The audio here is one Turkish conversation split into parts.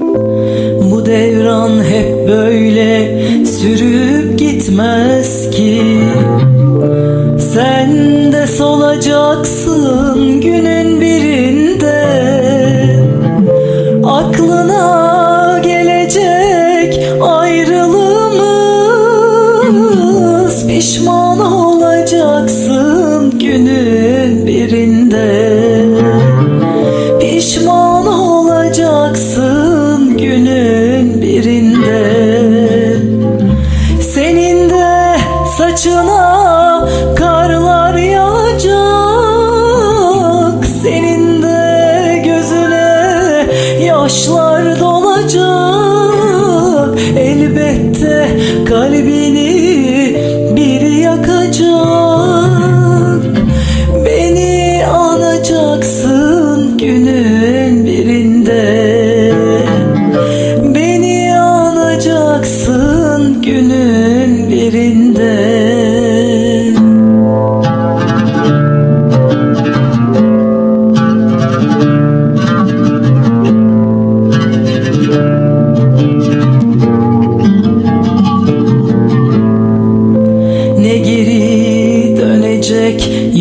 Bu devran hep böyle sürüp gitmez ki. Sen de solacaksın günün birinde. Aklına gelecek ayrılığımız Pişman olacaksın günün birinde saçına karlar yağacak. Senin de gözüne yaşlar dolacak. Elbette kalbini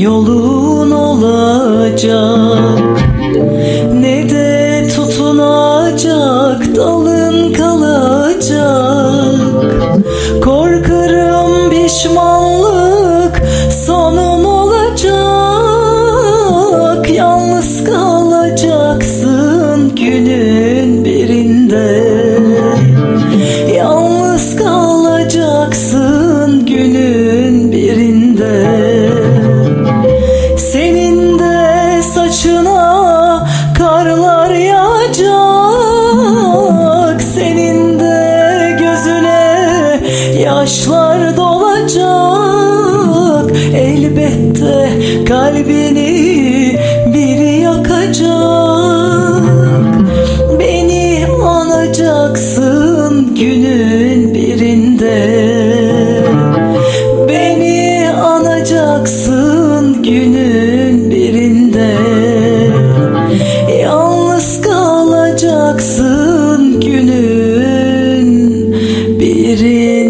yolun olacak. Ne de tutunacak dalın kalacak. Korkarım pişmanlık sonun olacak. Yalnız kalacaksın Elbette kalbini biri yakacak. Beni anacaksın günün birinde. Beni anacaksın günün birinde. Yalnız kalacaksın günün birinde.